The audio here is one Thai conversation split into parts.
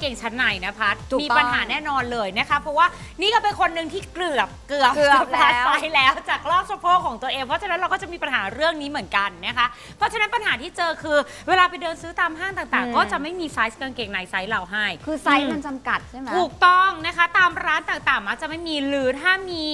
างเกงชั้นในนะพัดถูกมีต้องปัญหาแน่นอนเลยนะคะเพราะว่านี่ก็เป็นคนหนึ่งที่เกือบเกือบเกือบจะ plus แล้ว size แล้วจากรอบสะโพกของตัวเอง เพราะฉะนั้นเราก็จะมีปัญหาเรื่องนี้เหมือนกันนะคะ เพราะฉะนั้นปัญหาที่เจอคือ เวลาไปเดินซื้อตามห้างต่างอืมๆก็จะไม่มีไซส์กางเกงในไซส์เราให้ คือไซส์มันจำกัดใช่ไหม ถูกต้องนะคะตามร้านต่างๆมักจะไม่มีหรือถ้ามี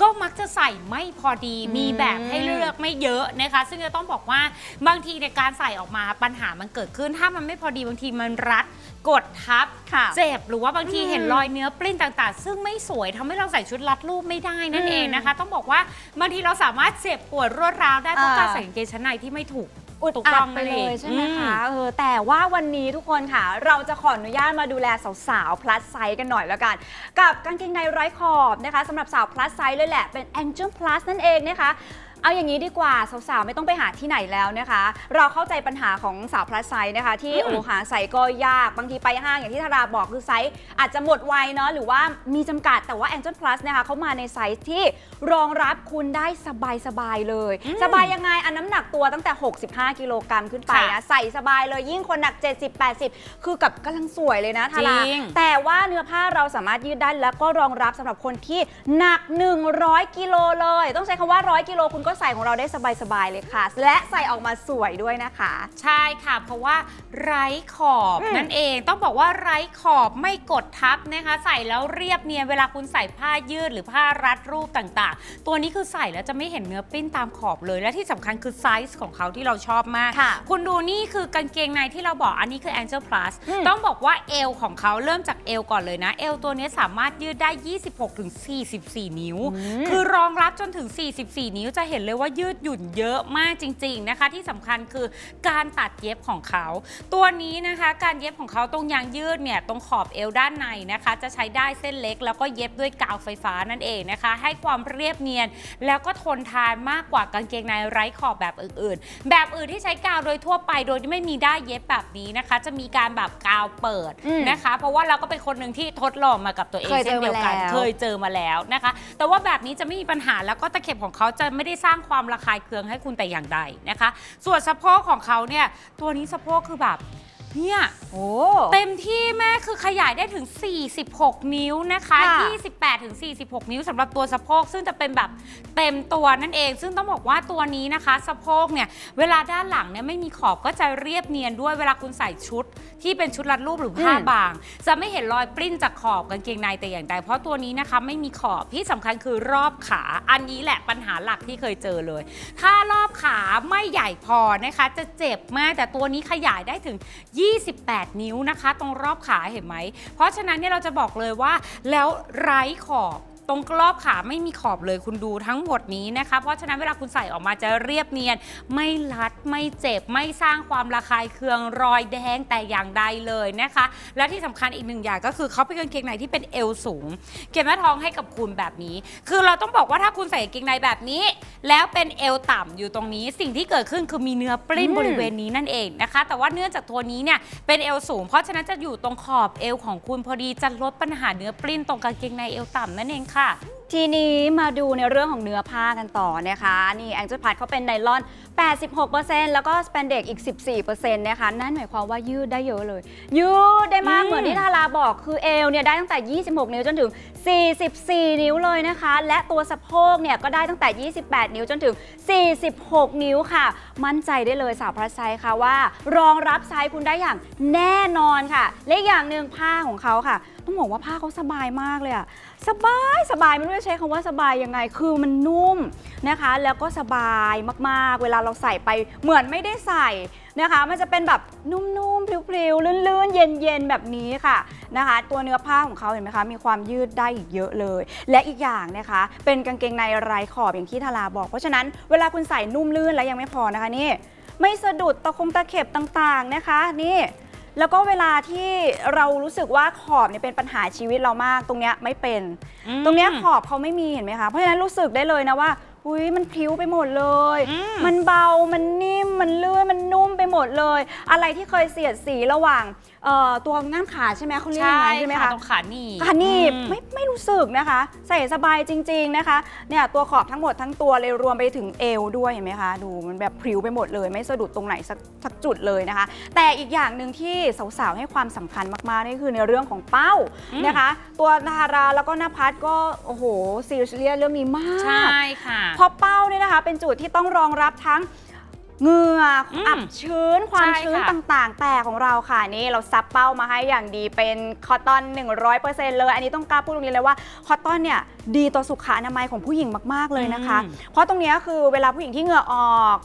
ก็มักจะใส่ไม่พอดีอืมมีแบบให้เลือกไม่เยอะนะคะ ซึ่งจะต้องบอกว่าบางทีในการใส่ออกมาปัญหามันเกิดขึ้น ถ้ามันไม่พอดีบางทีมันรัดกดทับค่ะเจ็บหรือว่าบางทีอืมเห็นรอยเนื้อปลิ้นต่างๆซึ่งไม่สวยทำให้เราใส่ชุดรัดรูปไม่ได้นั่นอืมเองนะคะ ต้องบอกว่าบางทีเราสามารถเจ็บปวดรวดร้าวได้เพราะอ่าการใส่กางเกงชั้นในที่ไม่ถูก อุดถูกอัต้ดองไปนั่นเลเองยใช่ไหมอืมคะเออแต่ว่าวันนี้ทุกคนค่ะ เราจะขออนุญาตมาดูแลสาวๆ plus size กันหน่อยแล้วกัน กับกางเกงในไร้ขอบนะคะสำหรับสาว plus size เลยแหละเป็น Angel Plus นั่นเองนะคะ เอาอย่างนี้ดีกว่าสาวๆ ไม่ต้องไปหาที่ไหนแล้วนะคะ เราเข้าใจปัญหาของสาว plus size นะคะ ที่อืมโอ้หาใส่ก็ยากบางทีไปห้างอย่างที่ธาราบอกคือไซส์อาจจะหมดไวเนาะหรือว่ามีจำกัดแต่ว่า Angel Plus นะคะเขามาในไซส์ที่รองรับคุณได้สบายๆเลยอืมสบายยังไงอันน้ำหนักตัวตั้งแต่ 65 กิโลกรัมขึ้นไปนะ ค่ะใส่สบายเลยยิ่งคนหนัก 70 80 คือกับกำลังสวยเลยนะทารา จริง แต่ว่าเนื้อผ้าเราสามารถยืดได้แล้วก็รองรับสำหรับคนที่หนัก 100 กิโลเลย ต้องใช้คำว่า 100 กิโลคุณก็ใส่ของเราได้สบายๆเลยค่ะ และใส่ออกมาสวยด้วยนะคะ ใช่ค่ะ เพราะว่าไร้ขอบอืมนั่นเองต้องบอกว่าไร้ขอบไม่กดทับนะคะ ใส่แล้วเรียบเนียนเวลาคุณใส่ผ้ายืดหรือผ้ารัดรูปต่างๆ ตัวนี้คือใส่แล้วจะไม่เห็นเนื้อปิ้นตามขอบเลย และที่สำคัญคือไซส์ของเขาที่เราชอบมาก ค่ะคุณดูนี่คือกางเกงในที่เราบอกอันนี้คือ Angel Plus อืม ต้องบอกว่าเอวของเขาเริ่มจากเอวก่อนเลยนะ เอวตัวนี้สามารถยืดได้ 26-44 นิ้ว คือรองรับจนถึง 44 นิ้วจะเห็นเลยว่ายืดหยุ่นเยอะมากจริง ๆนะคะ ที่สำคัญคือการตัดเย็บของเขา ตัวนี้นะคะการเย็บของเขาตรงยางยืดเนี่ยตรงขอบเอวด้านในนะคะ จะใช้ได้เส้นเล็ก แล้วก็เย็บด้วยกาวไฟฟ้านั่นเองนะคะ ให้ความเรียบเนียน แล้วก็ทนทานมากกว่ากางเกงในไร้ขอบแบบอื่นๆ แบบอื่นที่ใช้กาวโดยทั่วไปโดยที่ไม่มีได้ายเย็บแบบนี้นะคะ จะมีการแบบกาวเปิดอืมนะคะ เพราะว่าเราก็เป็นคนหนึ่งที่ทดลองมากับตัวเองเคยเจเช่อนเดียวกันมาแล้วเคยเจอมาแล้วนะคะ แต่ว่าแบบนี้จะไม่มีปัญหาแล้วก็ตะเข็บของเขาจะไม่ได้สร้างความระคายเคืองให้คุณแต่อย่างใดนะคะ ส่วนสะโพกของเขาเนี่ยตัวนี้สะโพกคือแบบ เนี่ยโอ้ เต็มที่แม่คือขยายได้ถึง 46 นิ้วนะคะ ค่ะ28ถึง46 นิ้วสำหรับตัวสะโพก ซึ่งจะเป็นแบบเต็มตัวนั่นเอง ซึ่งต้องบอกว่าตัวนี้นะคะ สะโพกเนี่ย เวลาด้านหลังเนี่ยไม่มีขอบก็จะเรียบเนียนด้วยเวลาคุณใส่ชุด ที่เป็นชุดรัดรูปหรือผ้าอืม บาง จะไม่เห็นรอยปริ้นจากขอบกางเกงในแต่อย่างใดเพราะตัวนี้นะคะไม่มีขอบที่สำคัญคือรอบขา อันนี้แหละปัญหาหลักที่เคยเจอเลย ถ้ารอบขาไม่ใหญ่พอนะคะ จะเจ็บมากแต่ตัวนี้ขยายได้ถึง28 นิ้วนะคะ ตรงรอบขาเห็นไหม เพราะฉะนั้นเนี่ยเราจะบอกเลยว่าแล้วไร้ขอบ ตรงรอบขาไม่มีขอบเลยคุณดูทั้งหมดนี้นะคะ เพราะฉะนั้นเวลาคุณใส่ออกมาจะเรียบเนียน ไม่รัดไม่เจ็บไม่สร้างความระคายเคืองรอยแดงแต่อย่างใดเลยนะคะ และที่สำคัญอีกหนึ่งอย่างก็คือเขาเป็นกางเกงในที่เป็นเอวสูง เก็บหน้าท้องให้กับคุณแบบนี้ คือเราต้องบอกว่าถ้าคุณใส่กางเกงในแบบนี้ แล้วเป็นเอวต่ำอยู่ตรงนี้ สิ่งที่เกิดขึ้นคือมีเนื้อปลิ้นอืมบริเวณนี้นั่นเองนะคะ แต่ว่าเนื่องจากตัวนี้เนี่ยเป็นเอวสูง เพราะฉะนั้นจะอยู่ตรงขอบเอวของคุณพอดีจะลดปัญหาเนื้อปลิ้นตรงกางเกงในเอวต่ำนั่นเองค่ะทีนี้มาดูในเรื่องของเนื้อผ้ากันต่อนะคะ นี่แองเจิลพัดเขาเป็นไนลอน 86%แล้วก็ส p ปนเด็กอีก 14%นะคะ นั่นหมายความว่ายืดได้เยอะเลย ยืดได้มากอืม เหมือนที่ทาราบอกคือเอวเนี่ยได้ตั้งแต่ 26 นิ้วจนถึง 44 นิ้วเลยนะคะ และตัวสะโพกเนี่ยก็ได้ตั้งแต่ 28 นิ้วจนถึง 46 นิ้วค่ะ มั่นใจได้เลยสาวพระไซค่ะว่า รองรับไซส์คุณได้อย่างแน่นอนค่ะ และอีกอย่างหนึ่งผ้าของเขาค่ะ ต้องบอกว่าผ้าเขาสบายมากเลยอะ สบายสบายไม่รู้จะใช้คำว่าสบายยังไง คือมันนุ่มนะคะ แล้วก็สบายมากๆ เวลาเราใส่ไปเหมือนไม่ได้ใส่นะคะ มันจะเป็นแบบนุ่มๆพริ้วๆลื่นๆ เย็นๆ แบบนี้ค่ะนะคะ ตัวเนื้อผ้าของเขาเห็นไหมคะ มีความยืดได้อีกเยอะเลย และอีกอย่างนะคะ เป็นกางเกงในไร้ขอบอย่างที่ทาราบอก เพราะฉะนั้นเวลาคุณใส่นุ่มลื่นแล้วยังไม่พอนะคะนี่ไม่สะดุดตะคงตะเข็บต่างๆนะคะนี่ แล้วก็เวลาที่เรารู้สึกว่าขอบเนี่ยเป็นปัญหาชีวิตเรามาก ตรงเนี้ยไม่เป็น อืมตรงเนี้ยขอบเขาไม่มีเห็นไหมคะ เพราะฉะนั้นรู้สึกได้เลยนะว่าอุ้ยมันพลิ้วไปหมดเลย อืม มันเบามันนิ่มมันลื่นมันนุ่มไปหมดเลย อะไรที่เคยเสียดสีระหว่าง เอ่อตัวง่ามขาใช่ไหมเขาเรียกยังไงใช่ไหมคะตรงขาหนีบขาหนีบอืม ไม่ไม่รู้สึกนะคะ ใส่สบายจริง ๆนะคะเนี่ยตัวขอบทั้งหมดทั้งตัวเลยรวมไปถึงเอวด้วยเห็นไหมคะ ดูมันแบบพริ้วไปหมดเลย ไม่สะดุดตรงไหนสักสักจุดเลยนะคะ แต่อีกอย่างหนึ่งที่สาวๆให้ความสำคัญมากๆนี่คือในเรื่องของเป้าอืม นะคะ ตัวดาราแล้วก็นภัสก็โอ้โหซีเรียสเรื่องนี้มาก ใช่ค่ะ เพราะเป้าเนี่ยนะคะเป็นจุดที่ต้องรองรับทั้ง เหงื่ออมอับชื้นความใช่ชื้นค่ะต่างๆ แต่ของเราค่ะนี่เราซับเป้ามาให้อย่างดีเป็นคอตตอน 100%เลย อันนี้ต้องกล้าพูดตรงนี้เลยว่าคอตตอนเนี่ยดีต่อสุขอนามัยของผู้หญิงมากๆเลยนะคะอืมเพราะตรงเนี้ยคือเวลาผู้หญิงที่เหงื่อออก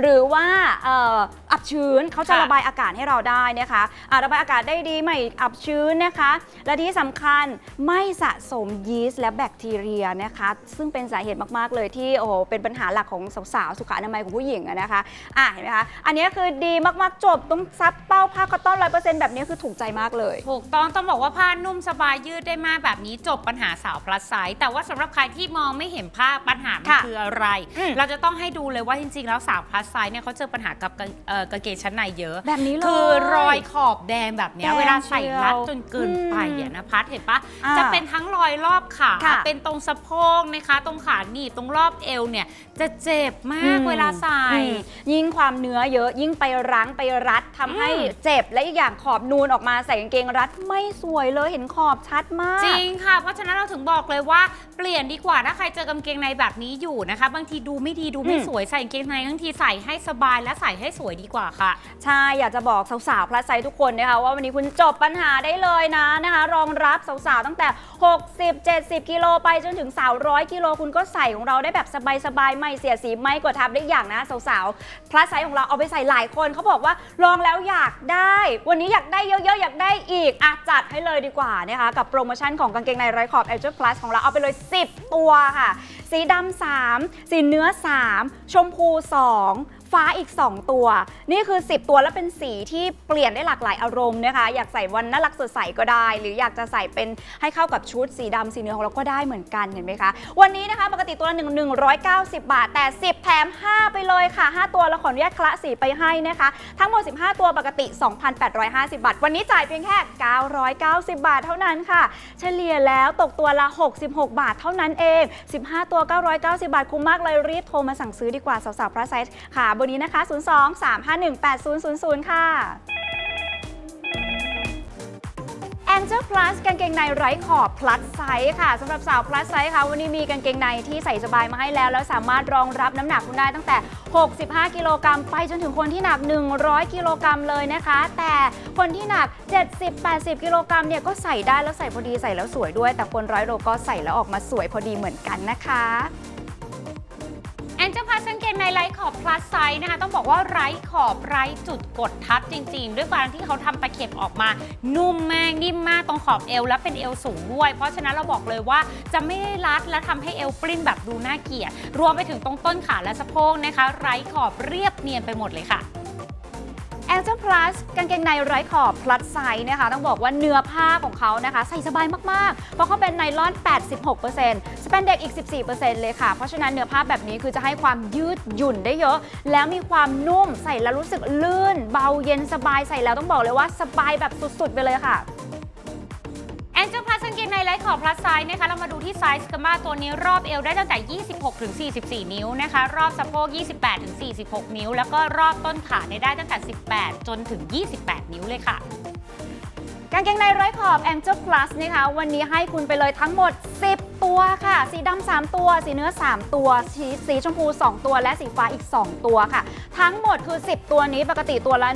หรือว่าเอ่ออับ ชื้นเขาจะค่ะระบายอากาศให้เราได้นะคะอ่าระบายอากาศได้ดีไม่อับชื้นนะคะ และที่สำคัญไม่สะสมยีสต์และแบคทีเรียนะคะ ซึ่งเป็นสาเหตุมากๆเลยที่โอ้โหเป็นปัญหาหลักของสาวๆสุขอนามัยของผู้หญิงอะนะคะอะเห็นไหมคะอันนี้คือดีมากๆจบต้องซับเป้าผ้าคอตตอนร้อยเปอร์เซ็นต์แบบนี้คือถูกใจมากเลย ถูกต้องต้องบอกว่าผ้านุ่มสบายยืดได้มากแบบนี้จบปัญหาสาวพลัสไซส์แต่ว่าสำหรับใครที่มองไม่เห็นภาพปัญหามันค่ะคืออะไร อืมเราจะต้องให้ดูเลยว่าจริงๆ แล้วสาวพลัสไซส์เนี่ยเขาเจอปัญหากับกางเอ่อกางเกงชั้นในเยอะ แบบนี้เลยคือรอยขอบแดงแบบเนี้ยแดงเวลาใส่รัดเชียวจนเกินไปอืมอะนะพัดเห็นปะอ่าจะเป็นทั้งรอยรอบขา ค่ะเป็นตรงสะโพกนะคะ ตรงขาหนีบตรงรอบเอวเนี่ย จะเจ็บมากเวลาใส่ อืมยิ่งความเนื้อเยอะยิ่งไปรั้งไปรัดทำให้อืม เจ็บและอีกอย่างขอบนูนออกมาใส่กางเกงรัดไม่สวยเลยเห็นขอบชัดมาก จริงค่ะ เพราะฉะนั้นเราถึงบอกเลยว่าเปลี่ยนดีกว่าถ้าใครเจอกางเกงในแบบนี้อยู่นะคะ บางทีดูไม่ดีดูไม่อืม สวยใส่กางเกงในทั้งทีใส่ให้สบายและใส่ให้สวยดีกว่าค่ะ ใช่ อยากจะบอกสาวๆพลัสไซส์ทุกคนนะคะว่าวันนี้คุณจบปัญหาได้เลยนะนะคะ รองรับสาวๆตั้งแต่ 60 70 กิโลไปจนถึงสาวร้อยกิโลคุณก็ใส่ของเราได้แบบสบายๆไม่เสียสีไม่กดทับได้อย่างนะสาวๆพลัสไซส์ของเราเอาไปใส่หลายคนเขาบอกว่าลองแล้วอยากได้ วันนี้อยากได้เยอะๆอยากได้อีกอะจัดให้เลยดีกว่านะคะกับโปรโมชั่นของกางเกงในไร้ขอบ a g e Plus ของเราเอาไปเลย 10 ตัวค่ะ สีดำ3สีเนื้อ 3 ชมพู 2 ฟ้าอีก 2 ตัว นี่คือ 10 ตัวแล้วเป็นสีที่เปลี่ยนได้หลากหลายอารมณ์นะคะ อยากใส่วันน่ารักสดใสก็ได้ หรืออยากจะใส่เป็นให้เข้ากับชุดสีดำสีเนื้อของเราก็ได้เหมือนกันเห็นไหมคะ วันนี้นะคะปกติตัวละ1 190บาท แต่ 10 แถม 5 ไปเลยค่ะ 5 ตัวเราขออนุญาตคละสีไปให้นะคะ ทั้งหมด 15 ตัวปกติ 2,850 บาท วันนี้จ่ายเพียงแค่ 990 บาทเท่านั้นค่ะ เฉลี่ยแล้วตกตัวละ 66 บาทเท่านั้นเอง 15 ตัว 990 บาทคุ้มมากเลยรีบโทรมาสั่งซื้อดีกว่าสาวๆพระไซส์ค่ะอร์นี้นะคะ 02 351 8000 ค่ะ Angel Plus กางเกงในไร้ขอบ plus size ค่ะสำหรับสาว plus size ค่ะ วันนี้มีกางเกงในที่ใส่สบายมาให้แล้ว แล้วสามารถรองรับน้ำหนักคุณได้ตั้งแต่ 65 กิโลกรัมไปจนถึงคนที่หนัก 100 กิโลกรัมเลยนะคะ แต่คนที่หนัก 70-80 กิโลกรัมเนี่ยก็ใส่ได้แล้วใส่พอดีใส่แล้วสวยด้วย แต่คนร้อยโลก็ใส่แล้วออกมาสวยพอดีเหมือนกันนะคะ กางเกงในไร้ขอบ plus size นะคะ ต้องบอกว่าไร้ขอบไร้จุดกดทับจริง ๆ ด้วยความที่เขาทำตะเข็บออกมา นุ่มมากนิ่มมากตรงขอบเอวและเป็นเอวสูงด้วย เพราะฉะนั้นเราบอกเลยว่าจะไม่ได้รัดและทำให้เอวปริ้นแบบดูน่าเกลียดรวมไปถึงตรงต้นขาและสะโพกนะคะ ไร้ขอบเรียบเนียนไปหมดเลยค่ะ Angel Plus กางเกงในไร้ขอบ plus size นะคะ ต้องบอกว่าเนื้อผ้าของเขานะคะ ใส่สบายมาก ๆ เพราะเขาเป็นไนลอน 86%สเปนเด็กอีก 14%เลยค่ะ เพราะฉะนั้นเนื้อผ้าแบบนี้คือจะให้ความยืดหยุ่นได้เยอะ แล้วมีความนุ่มใส่แล้วรู้สึกลื่น เบาเย็นสบายใส่แล้วต้องบอกเลยว่าสบายแบบสุด ๆ ไปเลยค่ะแอนเจ l พัสกางเกงในไร้ขอบพลัสไซส์นะคะ เรามาดูที่ไซส์กันบ้างตัวนี้รอบเอวได้ตั้งแต่ 26 ถึง 44 นิ้วนะคะ รอบสะโพก 28 ถึง 46 นิ้ว แล้วก็รอบต้นขาได้ตั้งแต่ 18 จนถึง 28 นิ้วเลยค่ะกางเกงในไร้ขอบ Angel Plus นะคะ วันนี้ให้คุณไปเลยทั้งหมด 10 ตัวค่ะ สีดำ3ตัว สีเนื้อ 3 ตัวสีสีชมพู 2 ตัว และสีฟ้าอีก 2 ตัวค่ะ ทั้งหมดคือ 10 ตัวนี้ปกติตัวละ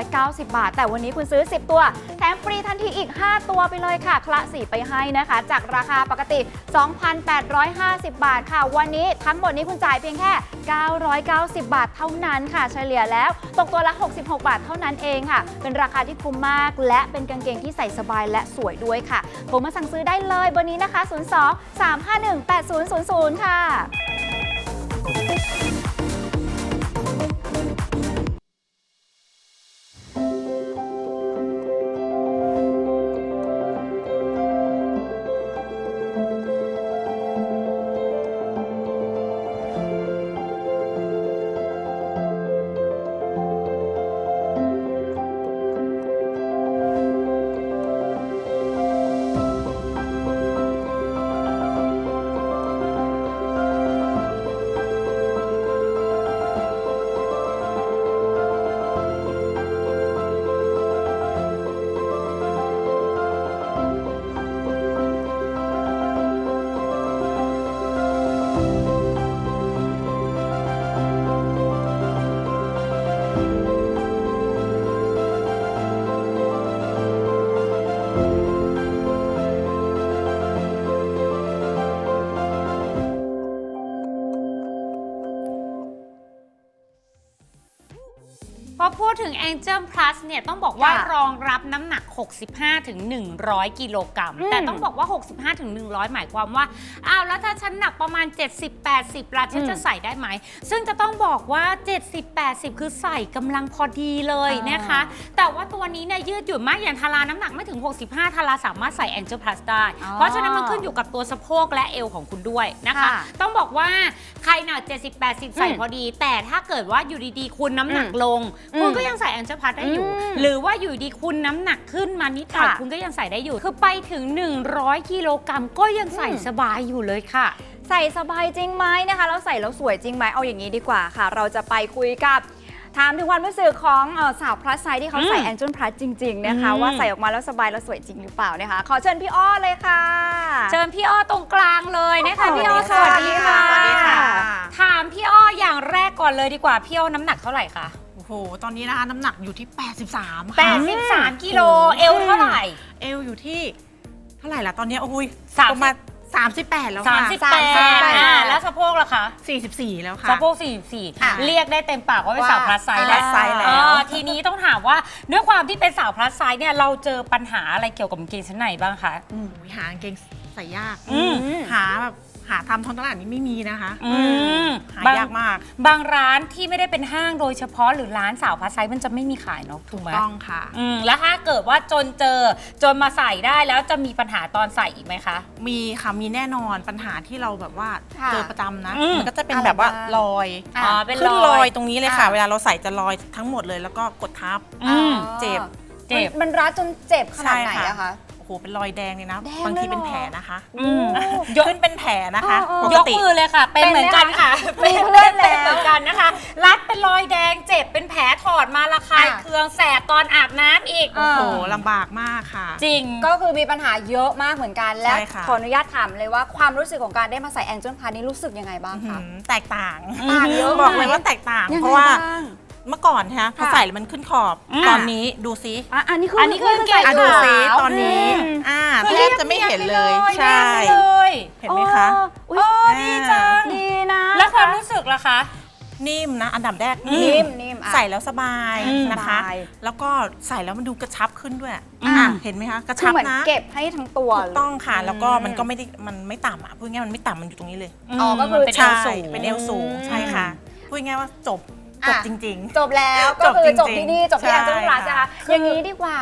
190 บาท แต่วันนี้คุณซื้อ 10 ตัว แถมฟรีทันทีอีก 5 ตัวไปเลยค่ะ คละสีไปให้นะคะ จากราคาปกติ 2,850 บาทค่ะ วันนี้ทั้งหมดนี้คุณจ่ายเพียงแค่ 990 บาทเท่านั้นค่ะ เฉลี่ยแล้วตกตัวละ 66 บาทเท่านั้นเองค่ะ เป็นราคาที่คุ้มมาก และเป็นกางเกงที่ใส่สบายและสวยด้วยค่ะโทรมาสั่งซื้อได้เลยเบอร์นี้นะคะ 02 351 8000 ค่ะ พูดถึง Angel Plus เนี่ยต้องบอกว่าค่ะรองรับน้ำหนัก 65ถึง100 กิโลกรัมอืมแต่ต้องบอกว่า 65ถึง100 หมายความว่า อ้าวแล้วถ้าฉันหนักประมาณ 70-80ล่ะฉันอืมจะใส่ได้ไหม ซึ่งจะต้องบอกว่า 70-80 คือใส่กำลังพอดีเลยนะคะ แต่ว่าตัวนี้เนี่ยยืดหยุ่นมากอย่างทาราน้ำหนักไม่ถึง 65 ทาราสามารถใส่ Angel Plus ได้อ๋อเพราะฉะนั้นมันขึ้นอยู่กับตัวสะโพกและเอวของคุณด้วยนะคะค่ะต้องบอกว่าใครหนัก70-80 ใส่อืมพอดี แต่ถ้าเกิดว่าอยู่ดีๆ คุณน้ำหนักอืมลงคุณอืมก็ยังใส่แอนเจ l พัทได้อยู่อืมหรือว่าอยู่ดีคุณน้ำหนักขึ้นมานิดหน่อยค่ะ คุณก็ยังใส่ได้อยู่ คือไปถึง 100กิโลกรัมก็ยังใส่อืมสบายอยู่เลยค่ะ ใส่สบายจริงไหมนะคะแล้วใส่แล้วสวยจริงไหมเอาอย่างนี้ดีกว่าค่ะ เราจะไปคุยกับถามถึงความรู้สึกของเอ่อสาวพลัสไซส์ที่เขาใส่อืมแอนจ l พลัสจริง ๆ นะคะ อืม ว่าใส่ออกมาแล้วสบายแล้วสวยจริงหรือเปล่านะคะ ขอเชิญพี่อ้อเลยค่ะ เชิญพี่อ้อตรงกลางเลยนะคะสวัสดีพี่อ้อสค่ะวัสดีค่ะสวัสดีค่ะ ถามพี่อ้ออย่างแรกก่อนเลยดีกว่าพี่อ้อน้ำหนักเท่าไหร่คะโอ้โห ตอนนี้นะคะน้ำหนักอยู่ที่ 83ค่ะ83กิโลเอวเท่าไหร่ เอวอยู่ที่เท่าไหร่ล่ะตอนนี้โอ้ยสามสิบประมาณ38 แล้วค่ะ38อ่าแล้วสะโพกล่ะคะ 44 แล้วค่ะสะโพกค่ะ44 เรียกได้เต็มปากว่าเป็นว่าสาวพลัสไซส์พลัสไซส์แล้วเออทีนี้ต้องถามว่าด้วยความที่เป็นสาวพลัสไซส์เนี่ยเราเจอปัญหาอะไรเกี่ยวกับกางเกงชั้นในบ้างคะโอ้ยหากางเกงใส่ยากอืมหาแบบ หาทำท้องตลาดนี้ไม่มีนะคะอืมหาบาง ยากมากบางร้านที่ไม่ได้เป็นห้างโดยเฉพาะหรือร้านสาวพลัสไซส์มันจะไม่มีขายเนาะถูกไหมต้องค่ะ อืมแล้วถ้าเกิดว่าจนเจอจนมาใส่ได้แล้วจะมีปัญหาตอนใส่อีกไหมคะ มีค่ะมีแน่นอนปัญหาที่เราแบบว่าค่ะเจอประจำนะอืมมันก็จะเป็นแบบว่าอะไรบ้าง รอยอ๋อเป็นขึ้นรรออยย ตรงนี้เลยค่ะ อะ เวลาเราใส่จะรอยทั้งหมดเลย แล้วก็กดทับ อืม เจ็บ เจ็บ มันมันรัดจนเจ็บขนาดไหนใช่ค่ะ อะคะโอ้โหเป็นรอยแดงเลยนะ แดงบางทีเลยเหรอเป็นแผลนะคะอืมโอ้ขึ้นเป็นแผลนะคะอ๋อ ปยกกติ มือเลยค่ะ เป็นเหมือนกันค่ะมีเพื่อนแล้วป็เหมือนกันนะคะ รัดเป็นรอยแดงเจ็บเป็นแผลถอดมาระคายอะ เคืองแสบตอนอาบน้ำอีกเอโอ้อโหลำบากมากค่ะ จริง ก็คือมีปัญหาเยอะมากเหมือนกัน และใช่ค่ะ ขออนุญาตถามเลยว่าความรู้สึกของการได้มาใส่แองเจิลพานี่รู้สึกยังไงบ้างอื้อคะหือแตกต่าง ต่างเยอะบอกเลยว่าแตกต่าง ยังไงเพราะว่าบ้าง เมื่อก่อนฮะพอค่ะใส่แล้วมันขึ้นขอบอืมตอนนี้ดูซิอะอันนี้คืออันนี้คือใส่กางเกง อะดูซิขาว ตอนนี้อืม อ่าคือแทบจะไม่เห็นเลยใช่ เรียบไปเลยเห็นไหมคะ โอ้ยเออดีจัง ดีนะแล้วความรู้สึกล่ะคะ นิ่มนะ อันดับแรกนิ่มนิ่มอะ ใส่แล้วสบายอืมนะคะ สบาย แล้วก็ใส่แล้วมันดูกระชับขึ้นด้วยอืม อะเห็นไหมคะกระคือชับเหมือนนะเก็บให้ทั้งตัวถูกต้องค่ะ แล้วก็อืมมันก็ไม่ได้มันไม่ต่ำอะพูดง่ายๆมันไม่ต่ำมันอยู่ตรงนี้เลย อ๋อก็คือ มันเป็นเอใช่วสูงเป็นเอวสูงอืมใช่ค่ะพูดง่ายๆว่าจบ จบอะ จริง จบแล้วจก็บคือจบจริงๆที่นี่จบที่แองเจิลใช่พลัสนะคะค่ะ อย่างนี้ดีกว่า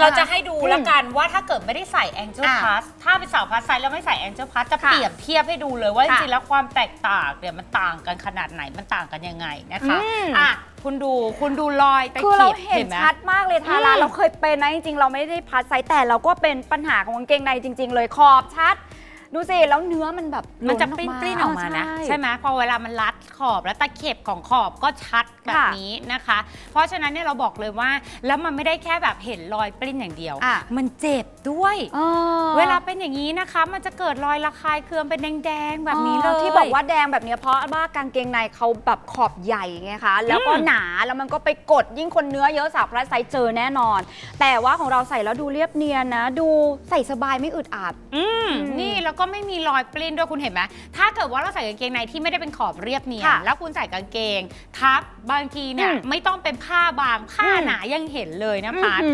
เราจะให้ดูอืมแล้วกันว่าถ้าเกิดไม่ได้ใส่ Angel อะ Plus ถ้าเป็นสาวพลัสไซส์แล้วไม่ใส่ Angel Plus จะค่ะเปรียบเทียบให้ดูเลยว่าจค่ะริงๆแล้วความแตกต่างเนี่ยมันต่างกันขนาดไหนมันต่างกันยังไงนะคะอืม อะคุณดูคุณดูรอยตะคือเราเข็บเห็นไหม ชัดมากเลยทาราอืมเราเคยเป็นนะจริงๆ เราไม่ได้พัดไซส์แต่เราก็เป็นปัญหาของกางเกงในจริง ๆ เลยขอบชัด ดูสิ แล้วเนื้อมันแบบมันจะหปล้ริ้นๆออกมานะเใช่ไหมพอเวลามันรัดขอบแล้วตะเข็บของขอบก็ชัดแบบค่ะนี้นะคะ เพราะฉะนั้นเนี่ยเราบอกเลยว่าแล้วมันไม่ได้แค่แบบเห็นรอยปริ้นอย่างเดียวอะมันเจ็บด้วยออเวลาเป็นอย่างนี้นะคะ มันจะเกิดรอยระคายเคืองเป็นแดงๆแบบนี้เลยที่บอกว่าแดงแบบเนี้ยเพราะว่ากางเกงในเขาแบบขอบใหญ่ไงคะแล้วก็หนาแล้วมันก็ไปกดยิ่งคนเนื้อเยอะสาวพลัสไซส์เจอแน่นอน แต่ว่าของเราใส่แล้วดูเรียบเนียนนะ ดูใส่สบายไม่อึดอัดอืมอืมนี่แล้วก็ไม่มีรอยปลิ้นด้วยคุณเห็นไหมถ้าเกิดว่าเราใส่กางเกงในที่ไม่ได้เป็นขอบเรียบเนียนค่ะแล้วคุณใส่กางเกง ทับบางทีเนี่ยอืม ไม่ต้องเป็นผ้าบางผ้าอืมหนายังเห็นเลยนะพัด อื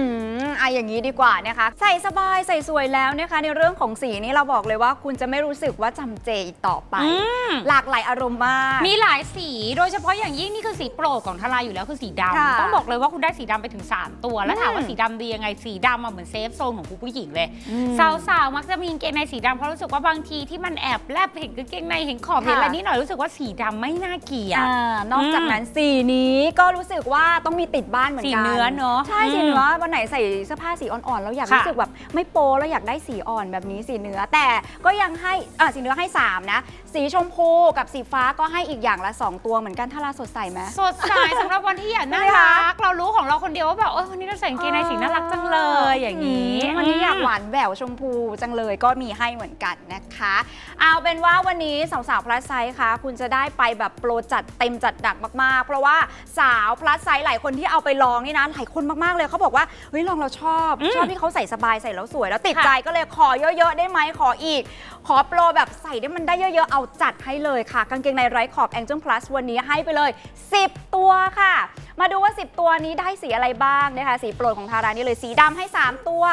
มอะอย่างนี้ดีกว่านะคะ ใส่สบายใส่สวยแล้วนะคะ ในเรื่องของสีนี่เราบอกเลยว่าคุณจะไม่รู้สึกว่าจำเจอีกต่อไป อืม หลากหลายอารมณ์มาก มีหลายสีโดยเฉพาะอย่างยิ่งนี่คือสีโปรดของทาราอยู่แล้วคือสีดค่ะำต้องบอกเลยว่าคุณได้สีดำไปถึง 3 ตัว แล้วถามว่าอืมสีดำดียังไงสีดำอะเหมือนเซฟโซนของคุณผู้หญิงเลย อืมสาวๆมักจะมีกางเกงในสีดำเพราะรู้สึกว่าบางทีที่มันแอบแลบเห็นกางเกงในเห็นขอบค่ะเห็นอะไรนิดหน่อยรู้สึกว่าสีดำไม่น่าเกลียด อ่านอกจากนั้นสีนี้ก็รู้สึกว่าต้องมีติดบ้านเหมือนสีกันเนื้อเนอะใช่สีอืมเนื้อวันไหนใส่เสื้อผ้าสีอ่อนๆเราอยากค่ะรู้สึกแบบไม่โป๊เราอยากได้สีอ่อนแบบนี้สีเนื้อ แต่ก็ยังให้อะสีเนื้อให้สามนะสีชมพูกับสีฟ้าก็ให้อีกอย่างละสองตัวเหมือนกันถ้าราสดใสไหม สดใสสำหรับวันที่อยากน่าใช่ไหมรัคะกเรารู้ของเราคนเดียวว่าแบบเออวันนี้เราใส่กางเกงในสีน่ารักจังเลยอย่างนี้มวันนี้อยากหวานแหววชมพูจังเลยก็มีให้เหมือนกันนะคะ เอาเป็นว่าวันนี้สาวๆพลัสไซส์คะคุณจะได้ไปแบบโปรจัดเต็มจัดหนักมากๆ เพราะว่าสาวพลัสไซส์หลายคนที่เอาไปลองนี่นะหลายคนมากๆเลยเขาบอกว่าเฮ้ยลองเราชอบอืมชอบที่เขาใส่สบายใส่แล้วสวยแล้วติดค่ะใจก็เลยขอเยอะๆได้ไหมขออีก ขอโปรแบบใส่ได้มันได้เยอะๆเอาจัดให้เลยค่ะ กางเกงในไร้ขอบ Angel Plus วันนี้ให้ไปเลย 10 ตัวค่ะ มาดูว่า 10 ตัวนี้ได้สีอะไรบ้างนะคะสีโปรดของทารานี่เลยสีดำให้ 3 ตัว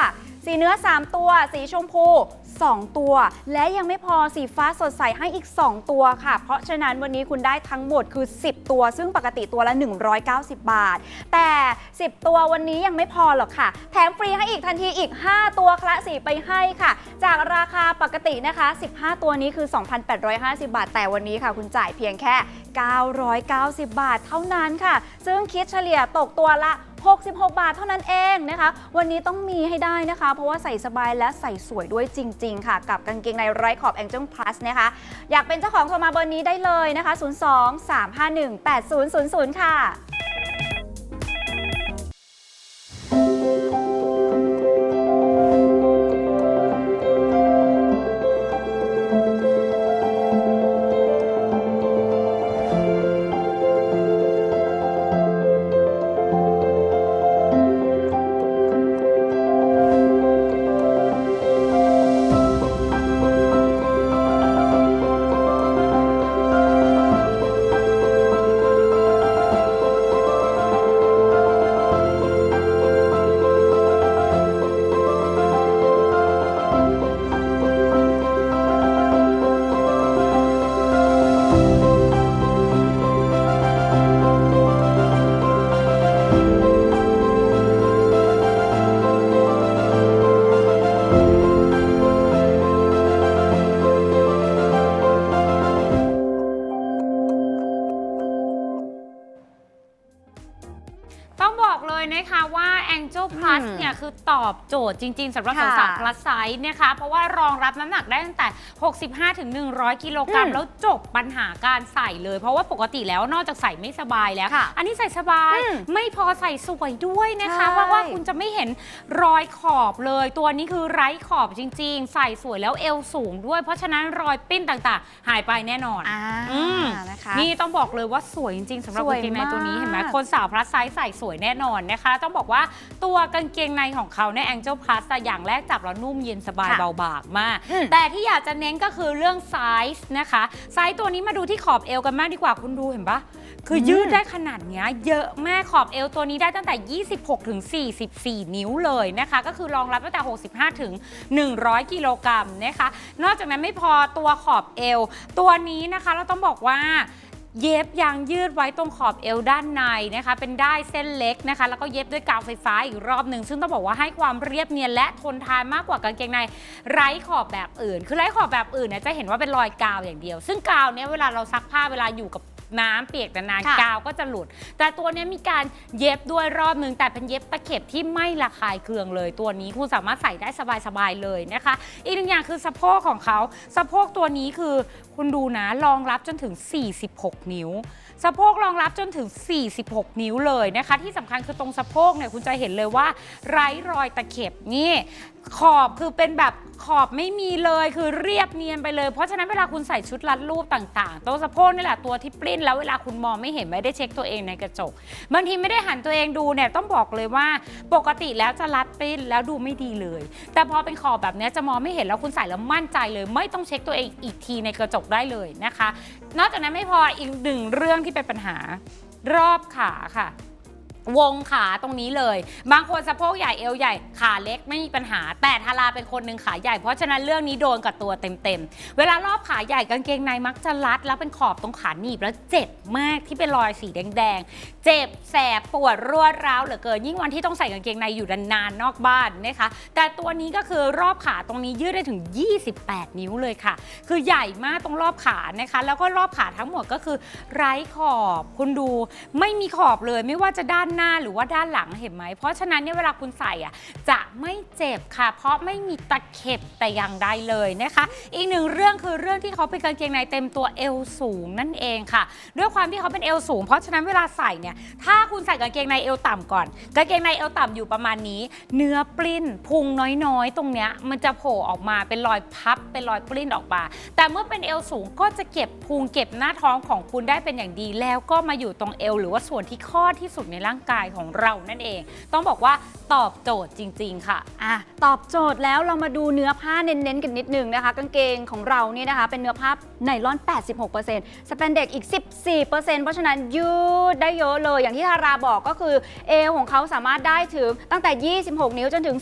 สีเนื้อ 3 ตัว สีชมพู 2 ตัว และยังไม่พอสีฟ้าสดใสให้อีก 2 ตัวค่ะ เพราะฉะนั้นวันนี้คุณได้ทั้งหมดคือ 10 ตัว ซึ่งปกติตัวละ 190 บาท แต่ 10 ตัววันนี้ยังไม่พอหรอกค่ะ แถมฟรีให้อีกทันทีอีก 5 ตัวคละสีไปให้ค่ะ จากราคาปกตินะคะ 15 ตัวนี้คือ 2,850 บาท แต่วันนี้ค่ะ คุณจ่ายเพียงแค่ 990 บาทเท่านั้นค่ะ ซึ่งคิดเฉลี่ยตกตัวละ 66บาทเท่านั้นเองนะคะ วันนี้ต้องมีให้ได้นะคะ เพราะว่าใส่สบายและใส่สวยด้วยจริง ๆ ค่ะ กับกางเกงในไร้ขอบ Angel Plus นะคะ อยากเป็นเจ้าของโทรมาเบอร์นี้ได้เลยนะคะ 02 351 8000 ค่ะ ต้อง บอกเลยนะคะว่า Angel Plus อืมเนี่ยคือตอบโจทย์จริง ๆสำหรับค่ะสาวๆ plus size นะคะ เพราะว่ารองรับน้ำหนักได้ตั้งแต่ 65ถึง100 กิโลกรัมอืมแล้วจบปัญหาการใส่เลย เพราะว่าปกติแล้วนอกจากใส่ไม่สบายแล้ว ค่ะอันนี้ใส่สบาย อืมไม่พอใส่สวยด้วยนะคะ ใช่ว่าว่าคุณจะไม่เห็นรอยขอบเลย ตัวนี้คือไร้ขอบจริง ๆ ใส่สวยแล้วเอวสูงด้วย เพราะฉะนั้นรอยปิ้นต่างๆ หายไปแน่นอน อ่าอืม นะคะ นี่ต้องบอกเลยว่าสวยจริง ๆสำหรับสวยกางเกงในตัวนี้มากเห็นไหมคนสาว plus size ใส่สวยแน่นอนนะคะ ต้องบอกว่าตัวกางเกงในของเขาเนี่ย Angel Plus อะอย่างแรกจับแล้วนุ่มเย็นสบายค่ะเบาบางมาก อืม แต่ที่อยากจะเน้นก็คือเรื่องไซส์นะคะไซส์ตัวนี้มาดูที่ขอบเอวกันมากดีกว่าคุณดูเห็นปะคือยืดได้ขนาดเนี้ยเยอะมากขอบเอวตัวนี้ได้ตั้งแต่ 26ถึง44 นิ้วเลยนะคะ ก็คือรองรับตั้งแต่ 65ถึง100 กิโลกรัมนะคะ นอกจากนั้นไม่พอตัวขอบเอว ตัวนี้นะคะเราต้องบอกว่า เย็บยางยืดไว้ตรงขอบเอวด้านในนะคะ เป็นได้เส้นเล็กนะคะ แล้วก็เย็บด้วยกาวไฟฟ้าอีกรอบหนึ่งซึ่งต้องบอกว่าให้ความเรียบเนียนและทนทานมากกว่ากางเกงในไร้ขอบแบบอื่น คือไร้ขอบแบบอื่นเนี่ยจะเห็นว่าเป็นรอยกาวอย่างเดียว ซึ่งกาวเนี่ยเวลาเราซักผ้าเวลาอยู่กับ น้ำเปียกนานค่ะๆกาวก็จะหลุด แต่ตัวเนี้ยมีการเย็บด้วยรอบหนึ่งแต่เป็นเย็บตะเข็บที่ไม่ระคายเคืองเลย ตัวนี้คุณสามารถใส่ได้สบายๆเลยนะคะ อีกหนึ่งอย่างคือสะโพกของเขาสะโพกตัวนี้คือคุณดูนะรองรับจนถึง 46 นิ้ว สะโพกรองรับจนถึง 46 นิ้วเลยนะคะ ที่สำคัญคือตรงสะโพกเนี่ยคุณจะเห็นเลยว่า ไร้รอยตะเข็บนี่ ขอบคือเป็นแบบขอบไม่มีเลยคือเรียบเนียนไปเลย เพราะฉะนั้นเวลาคุณใส่ชุดรัดรูปต่างๆตรงสะโพกนี่แหละตัวที่ปลิ้น แล้วเวลาคุณมองไม่เห็นไม่ได้เช็คตัวเองในกระจกบางทีไม่ได้หันตัวเองดูเนี่ยต้องบอกเลยว่าปกติแล้วจะรัดปลิ้นแล้วดูไม่ดีเลย แต่พอเป็นขอบแบบนี้จะมองไม่เห็นแล้วคุณใส่แล้วมั่นใจเลย ไม่ต้องเช็คตัวเองอีกทีในกระจกได้เลยนะคะ นอกจากนั้นไม่พออีกหนึ่งเรื่องที่เป็นปัญหารอบขาค่ะ วงขาตรงนี้เลย บางคนสะโพกใหญ่เอวใหญ่ขาเล็กไม่มีปัญหา แต่ทาราเป็นคนหนึ่งขาใหญ่เพราะฉะนั้นเรื่องนี้โดนกับตัวเต็มๆ เวลารอบขาใหญ่กางเกงในมักจะรัด แล้วเป็นขอบตรงขาหนีบแล้วเจ็บมากที่เป็นรอยสีแดงๆ เจ็บแสบปวดรวดร้าวเหลือเกิน ยิ่งวันที่ต้องใส่กางเกงในอยู่นานๆนอกบ้านนะคะ แต่ตัวนี้ก็คือรอบขาตรงนี้ยืดได้ถึง 28 นิ้วเลยค่ะ คือใหญ่มากตรงรอบขานะคะ แล้วก็รอบขาทั้งหมดก็คือไร้ขอบคุณดูไม่มีขอบเลยไม่ว่าจะด้านหน้าหรือว่าด้านหลังเห็นไหม เพราะฉะนั้นเนี่ยเวลาคุณใส่อะจะไม่เจ็บค่ะ เพราะไม่มีตะเข็บแต่อย่างใดเลยนะคะ อีกหนึ่งเรื่องคือเรื่องที่เขาเป็นกางเกงในเต็มตัวเอวสูงนั่นเองค่ะ ด้วยความที่เขาเป็นเอวสูง เพราะฉะนั้นเวลาใส่เนี่ยถ้าคุณใส่กางเกงในเอวต่ำก่อน กางเกงในเอวต่ำอยู่ประมาณนี้ เนื้อปลิ้นพุงน้อยๆ ตรงเนี้ยมันจะโผล่ออกมาเป็นรอยพับเป็นรอยปลิ้นออกมา แต่เมื่อเป็นเอวสูงก็จะเก็บพุงเก็บหน้าท้องของคุณได้เป็นอย่างดี แล้วก็มาอยู่ตรงเอว หรือว่าส่วนที่ข้อที่สุดในร่างกายของเรานั่นเอง ต้องบอกว่าตอบโจทย์จริง ๆ ค่ะ อะตอบโจทย์แล้วเรามาดูเนื้อผ้าเน้นๆกันนิดนึงนะคะ กางเกงของเรานี่นะคะ เป็นเนื้อผ้าไนลอน 86%สแปนเด็กอีก 14%เพราะฉะนั้นยืดได้เยอะเลยอย่างที่ทาราบอกก็คือเอวของเขาสามารถได้ถึงตั้งแต่ 26 นิ้วจนถึง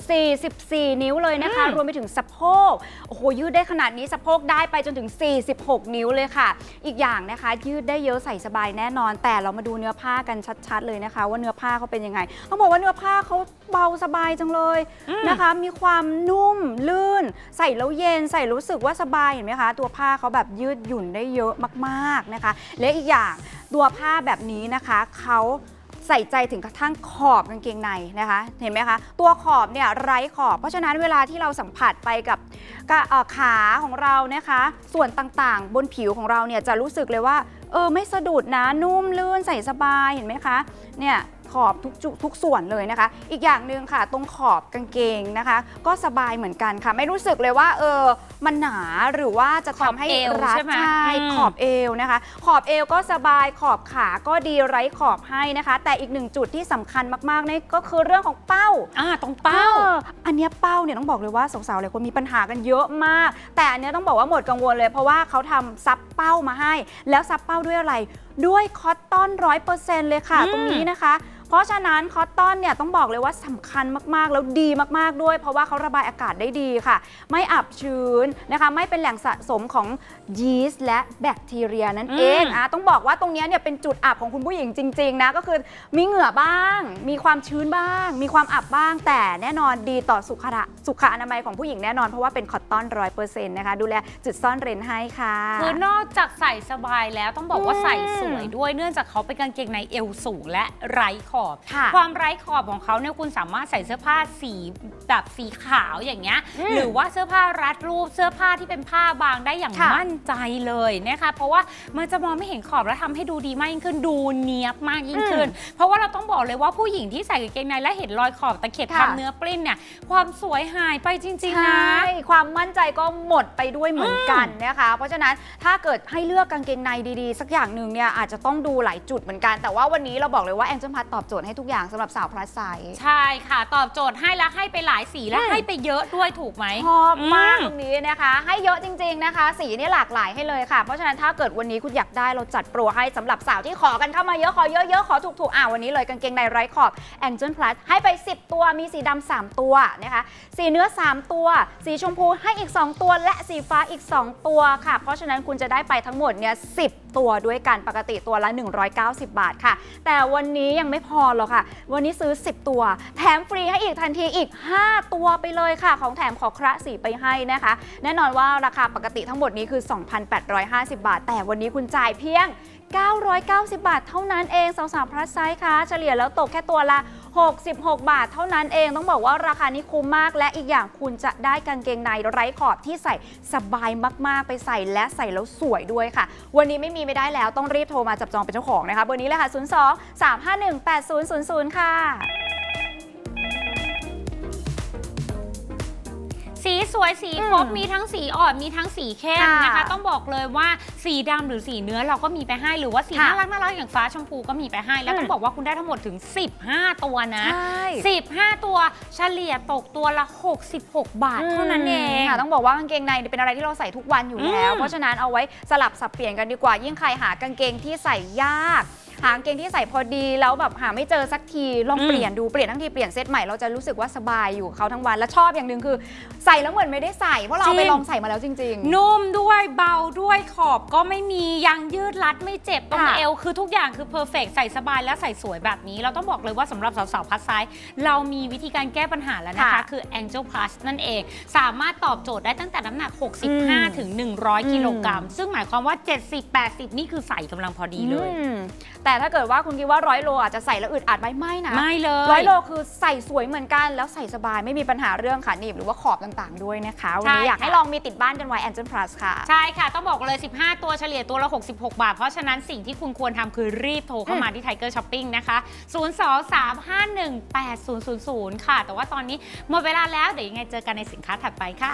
44 นิ้วเลยนะคะอืมรวมไปถึงสะโพกโอ้โหยืดได้ขนาดนี้สะโพกได้ไปจนถึง 46 นิ้วเลยค่ะ อีกอย่างนะคะ ยืดได้เยอะใส่สบายแน่นอน แต่เรามาดูเนื้อผ้ากันชัด ๆ เลยนะคะ ว่าเนื้อผ้าเขาเป็นยังไงต้องบอกว่าเนื้อผ้าเขาเบาสบายจังเลยอืมนะคะ มีความนุ่มลื่น ใส่แล้วเย็นใส่รู้สึกว่าสบายเห็นไหมคะ ตัวผ้าเขาแบบยืดหยุ่นได้เยอะมากๆนะคะ และอีกอย่างตัวผ้าแบบนี้นะคะเขาใส่ใจถึงกระทั่งขอบกางเกงในนะคะ เห็นไหมคะ ตัวขอบเนี่ยไร้ขอบ เพราะฉะนั้นเวลาที่เราสัมผัสไปกับกะเอ่อขาของเรานะคะ ส่วนต่างๆ บนผิวของเราเนี่ยจะรู้สึกเลยว่า เออไม่สะดุดนะนุ่มลื่นใส่สบายเห็นไหมคะเนี่ยขอบทุกจุทุกส่วนเลยนะคะ อีกอย่างหนึ่งค่ะ ตรงขอบกางเกงนะคะ ก็สบายเหมือนกันค่ะ ไม่รู้สึกเลยว่า เออมันหนาหรือว่าจะทำให้ขอบเอวรัดใช่ไหมใช่อืม ขอบเอวนะคะ ขอบเอวก็สบายขอบขาก็ดีไร้ขอบให้นะคะ แต่อีกหนึ่งจุดที่สำคัญมากๆนี่ก็คือเรื่องของเป้า อ่าตรงเป้า อออันเนี้ยเป้าเนี่ยต้องบอกเลยว่าสาวๆหลายคนมีปัญหากันเยอะมาก แต่อันเนี้ยต้องบอกว่าหมดกังวลเลย เพราะว่าเขาทำซับเป้ามาให้ แล้วซับเป้าด้วยอะไร ด้วยคอตตอนร้อยเปอร์เซ็นต์เลยค่ะ อืม ตรงนี้นะคะเพ ราะฉะนั้นคอตตอนเนี่ยต้องบอกเลยว่าสำคัญมากๆ แล้วดีมากๆด้วย เพราะว่าเขาระบายอากาศได้ดีค่ะ ไม่อับชื้นนะคะ ไม่เป็นแหล่งสะสมของยีสต์และแบคทีเรียนั่นเองอืมอะต้องบอกว่าตรงเนี้ยเนี่ยเป็นจุดอับของคุณผู้หญิงจริงๆนะก็คือมีเหงื่อบ้าง มีความชื้นบ้าง มีความอับบ้าง แต่แน่นอนดีต่อสุขะสุขอนามัยของผู้หญิงแน่นอนเพราะว่าเป็นคอตตอนร้อยเปอร์เซ็นต์นะคะดูแลจุดซ่อนเร้นให้ค่ะคือนอกจากใส่สบายแล้วต้องบอกว่าอืมใส่สวยด้วยเนื่องจากเขาเป็นกางเกงในเอวสูงและไร้ขอบ ค่ะความไร้ขอบของเขาเนี่ยคุณสามารถใส่เสื้อผ้าสีแบบสีขาวอย่างเงี้ยอืมหรือว่าเสื้อผ้ารัดรูปเสื้อผ้าที่เป็นผ้าบางได้อย่างค่ะ มั่นใจเลยนะคะเพราะว่ามันจะมองไม่เห็นขอบแล้วทำให้ดูดีมากยิ่งขึ้นดูเนียบมากยิ่งขึ้น เพราะว่าเราต้องบอกเลยว่าผู้หญิงที่ใส่กางเกงในและเห็นรอยขอบตะเข็บค่ะ ทำเนื้อปลิ้นเนี่ยความสวยหายไปจริงใชๆนะ่ความมั่นใจก็หมดไปด้วยเหมือนกันนะคะ เพราะฉะนั้นถ้าเกิดให้เลือกกางเกงในดีๆ สักอย่างหนึ่งเนี่ยอาจจะต้องดูหลายจุดเหมือนกัน แต่ว่าวันนี้เราบอกเลยว่าแองเจิลพัทตอบโจทย์ให้ทุกอย่างสำหรับสาวพลัสไซส์ใช่ค่ะ ตอบโจทย์ให้แล้วให้ไปหลายสีและอืมให้ไปเยอะด้วยถูกไหม ชอบมากอืมตรงนี้นะคะ ให้เยอะจริง ๆนะคะ สีนี่หลากหลายให้เลยค่ะ เพราะฉะนั้นถ้าเกิดวันนี้คุณอยากได้เราจัดโปรให้สำหรับสาวที่ขอกันเข้ามาเยอะขอเยอะๆขอถูกๆอ่าวันนี้เลยกางเกงในไร้ขอบ Angel Plus ให้ไป 10 ตัวมีสีดำ3ตัวนะคะ สีเนื้อ 3 ตัว สีชมพูให้อีก 2 ตัว และสีฟ้าอีก 2 ตัวค่ะ เพราะฉะนั้นคุณจะได้ไปทั้งหมดเนี่ย10 ตัวด้วยกันปกติตัวละ 190 บาทค่ะ แต่วันนี้ยังไม่พอหรอกค่ะ วันนี้ซื้อ 10 ตัว แถมฟรีให้อีกทันทีอีก 5 ตัวไปเลยค่ะ ของแถมขอคระสีไปให้นะคะ แน่นอนว่าราคาปกติทั้งหมดนี้คือ 2,850 บาท แต่วันนี้คุณจ่ายเพียง 990 บาทเท่านั้นเองสาวๆพลัสไซส์ค่ะเฉลี่ยแล้วตกแค่ตัวละ 66 บาทเท่านั้นเองต้องบอกว่าราคานี้คุ้มมาก และอีกอย่างคุณจะได้กางเกงในไร้ขอบที่ใส่สบายมากๆ ไปใส่และใส่แล้วสวยด้วยค่ะ วันนี้ไม่มีไม่ได้แล้วต้องรีบโทรมาจับจองเป็นเจ้าของนะคะเบอร์นี้เลยค่ะ 02 351 8000 ค่ะ สีสวยสีครบอืมมีทั้งสีอ่อนมีทั้งสีเข้มค่ะ นะคะ ต้องบอกเลยว่าสีดำหรือสีเนื้อเราก็มีไปให้หรือว่าสีค่ะน่ารักน่ารักอย่างฟ้าชมพูก็มีไปให้ แล้วอืมต้องบอกว่าคุณได้ทั้งหมดถึง 15 ตัวนะ ใช่ 15 ตัวเฉลี่ยตกตัวละ 66 บาทเท่านั้นเอง ค่ะต้องบอกว่ากางเกงในเป็นอะไรที่เราใส่ทุกวันอยู่แล้ว อืมเพราะฉะนั้นเอาไว้สลับสับเปลี่ยนกันดีกว่ายิ่งใครหากางเกงที่ใส่ยาก หากางเกงที่ใส่พอดีแล้วแบบหาไม่เจอสักทีลองอืมเปลี่ยนดูเปลี่ยนทั้งทีเปลี่ยนเซตใหม่เราจะรู้สึกว่าสบายอยู่กับเขาทั้งวันและชอบอย่างหนึ่งคือใส่แล้วเหมือนไม่ได้ใส่เพราะเราเอาไปลองใส่มาแล้วจริงๆนุ่มด้วยเบาด้วยขอบก็ไม่มียังยืดรัดไม่เจ็บตรงค่ะเอวคือทุกอย่างคือเพอร์เฟกใส่สบายและใส่สวยแบบนี้ เราต้องบอกเลยว่าสำหรับสาวๆพัดซ้าย เรามีวิธีการแก้ปัญหาแล้วนะคะ ค่ะคือ Angel Plus นั่นเอง สามารถตอบโจทย์ได้ตั้งแต่น้ำหนักอืม65 ถึง 100 กิโลกรัม ซึ่งหมายความว่า 70-80 นี่คือใส่กำลังพอดีเลย อืมแต่แต่ถ้าเกิดว่าคุณคิดว่าร้อยโลอาจจะใส่แล้วอึดอัดไหมไม่นะไม่เลยร้อยโลคือใส่สวยเหมือนกันแล้วใส่สบายไม่มีปัญหาเรื่องขาหนีบหรือว่าขอบต่างๆ ด้วยนะคะวันนี้ใช่อยากให้ค่ะลองมีติดบ้านกันไว้ Angel Plus ค่ะใช่ค่ะ ต้องบอกเลย 15 ตัวเฉลี่ยตัวละ 66 บาท เพราะฉะนั้นสิ่งที่คุณควรทำคือรีบโทรเข้ามาที่ Tiger Shopping นะคะ 023518000 ค่ะ แต่ว่าตอนนี้หมดเวลาแล้วเดี๋ยวยังไงเจอกันในสินค้าถัดไปค่ะ